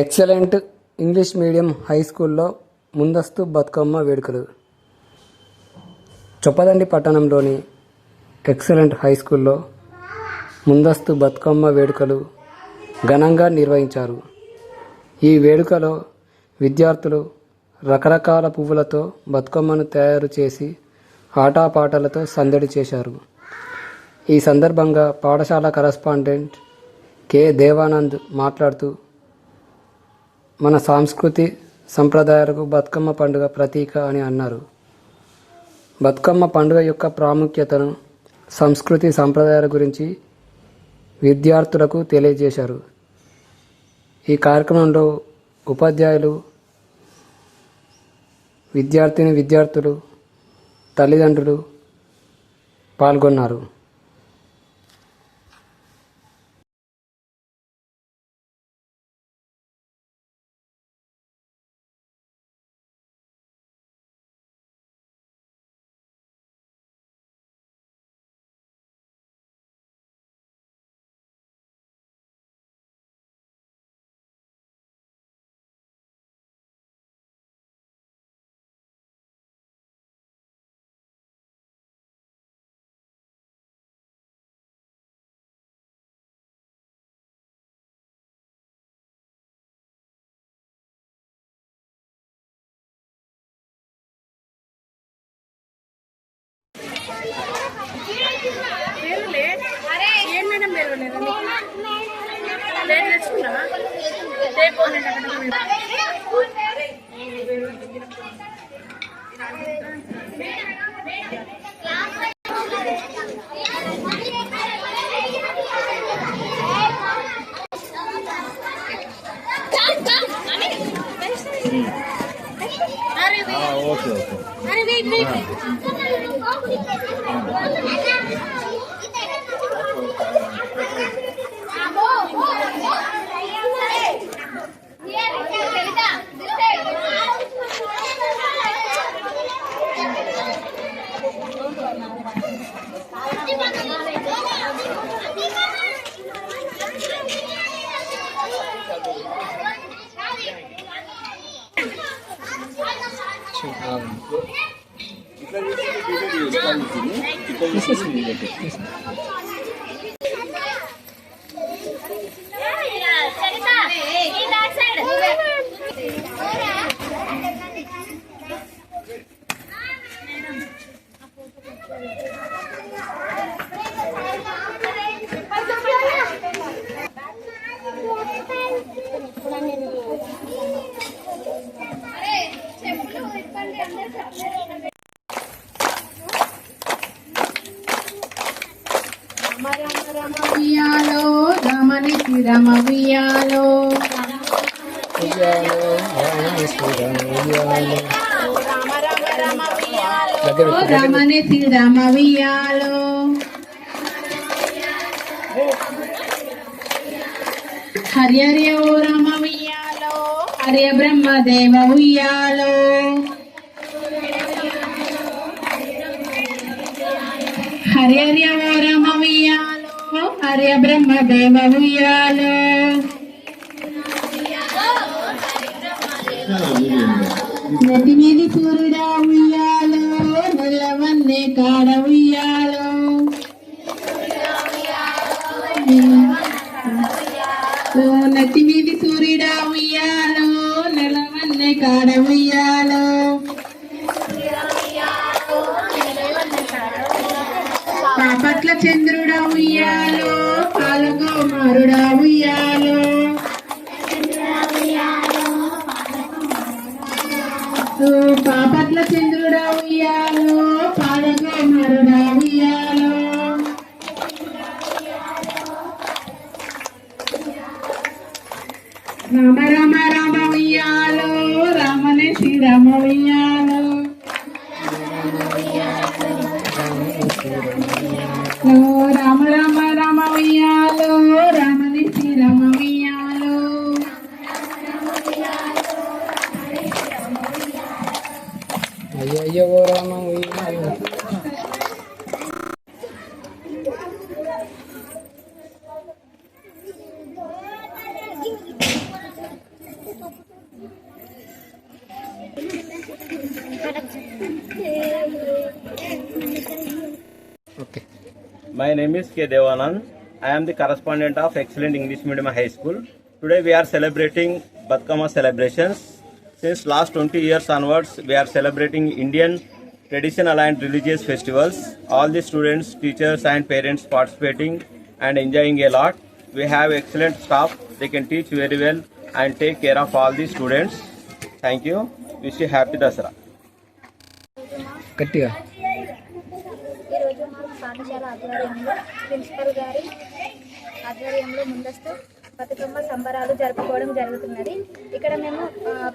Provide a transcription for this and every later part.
Excellent English medium high స్కూల్లో ముందస్తు బతుకమ్మ వేడుకలు చొప్పదండి పట్టణంలోని ఎక్సలెంట్ హై స్కూల్లో ముందస్తు బతుకమ్మ వేడుకలు ఘనంగా నిర్వహించారు ఈ వేడుకలో విద్యార్థులు రకరకాల పువ్వులతో బతుకమ్మను తయారు చేసి ఆటపాటలతో సందడి చేశారు ఈ సందర్భంగా పాఠశాల కరస్పాండెంట్ కె దేవానంద్ మాట్లాడుతూ మన సాంస్కృతి సంప్రదాయాలకు బతుకమ్మ పండుగ ప్రతీక అని అన్నారు బతుకమ్మ పండుగ యొక్క ప్రాముఖ్యతను సంస్కృతి సంప్రదాయాల గురించి విద్యార్థులకు తెలియజేశారు ఈ కార్యక్రమంలో ఉపాధ్యాయులు విద్యార్థిని విద్యార్థులు తల్లిదండ్రులు పాల్గొన్నారు ఏం మేడం లేదండి లేట్ తెచ్చుకున్నావా రేపు అక్కడ ah, okay, okay. Ah. Ah. ఇట్లా చేసి ఇట్లా చేసి రమ ఉయ్యాలో రమని రమ ఉయ్యాలో హరియర్య ఓ రమ ఉయ్యాలో హరియ బ్రహ్మదేవ ఉయ్యాలో హరియర్య ఓ రమ హర్య బ్రహ్మ దేవ ఉయ్యాలు నది మీది సూర్యుడా ఉయ్యాలు నెలవన్నే కాడ ఉయ్యాలు నది మీది సూర్యుడా ఉయ్యాలు నెలవన్నే కాడ ఉయ్యాలు చంద్రుడా ఉయ్యాలో పాలకుమారుడా ఉయ్యాలో పాపట్ల చంద్రుడా ఉయ్యాలో పాలకుమారుడా ఉయ్యాలో రామ రామ రామ ఉయ్యాలో రామనే శ్రీరామ ఉయ్యాలో hello Rama My name is K. Devanand. I am the correspondent of Excellent English Medium High School. Today we are celebrating Batkama celebrations. Since last 20 years onwards, we are celebrating Indian traditional and religious festivals. All the students, teachers and parents participating and enjoying a lot. We have excellent staff. They can teach very well and take care of all the students. Thank you. Wish you happy Dasara. పాఠశాల ఆధ్వర్యంలో principal గారి ఆధ్వర్యంలో ముందస్తు బతుకమ్మ సంబరాలు జరుపుకోవడం జరుగుతున్నది ఇక్కడ మేము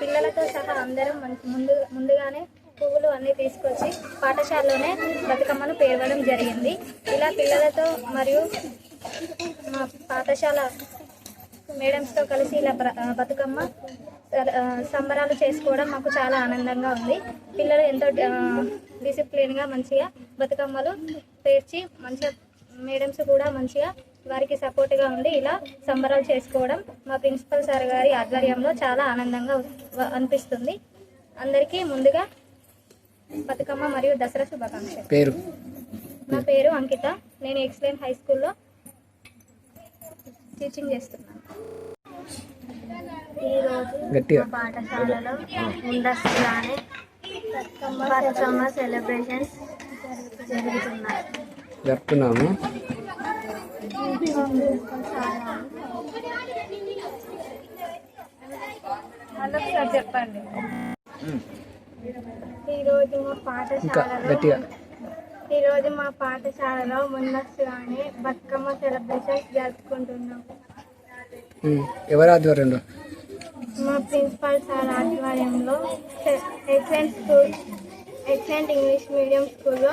పిల్లలతో సహా అందరం ముందు ముందుగానే పువ్వులు అన్నీ తీసుకొచ్చి పాఠశాలలోనే బతుకమ్మను పేర్వడం జరిగింది ఇలా పిల్లలతో మరియు మా పాఠశాల మేడమ్స్తో కలిసి ఇలా బతుకమ్మ సంబరాలు చేసుకోవడం మాకు చాలా ఆనందంగా ఉంది పిల్లలు ఎంతో డిసిప్లిన్గా మంచిగా బతుకమ్మలు పేర్చి మంచిగా మేడమ్స్ కూడా మంచిగా వారికి సపోర్ట్గా ఉండి ఇలా సంబరాలు చేసుకోవడం మా ప్రిన్సిపల్ సార్ గారి ఆధ్వర్యంలో చాలా ఆనందంగా అనిపిస్తుంది అందరికీ ముందుగా బతుకమ్మ మరియు దసరా శుభాకాంక్షలు నా పేరు అంకిత నేను ఎక్సలెంట్ హై స్కూల్లో టీచింగ్ చేస్తున్నాను పాఠశాలలో ముందస్తుగానే బతుకమ్మ సెలబ్రేషన్స్ జరుపుతున్నాము చెప్పండి ఈరోజు మా పాఠశాలలో ఈరోజు మా పాఠశాలలో ముందస్తుగానే బతుకమ్మ సెలబ్రేషన్స్ జరుపుకుంటున్నాం మా ప్రిన్సిపాల్ సార్ ఆధ్వర్యంలో excellent school excellent English medium స్కూల్లో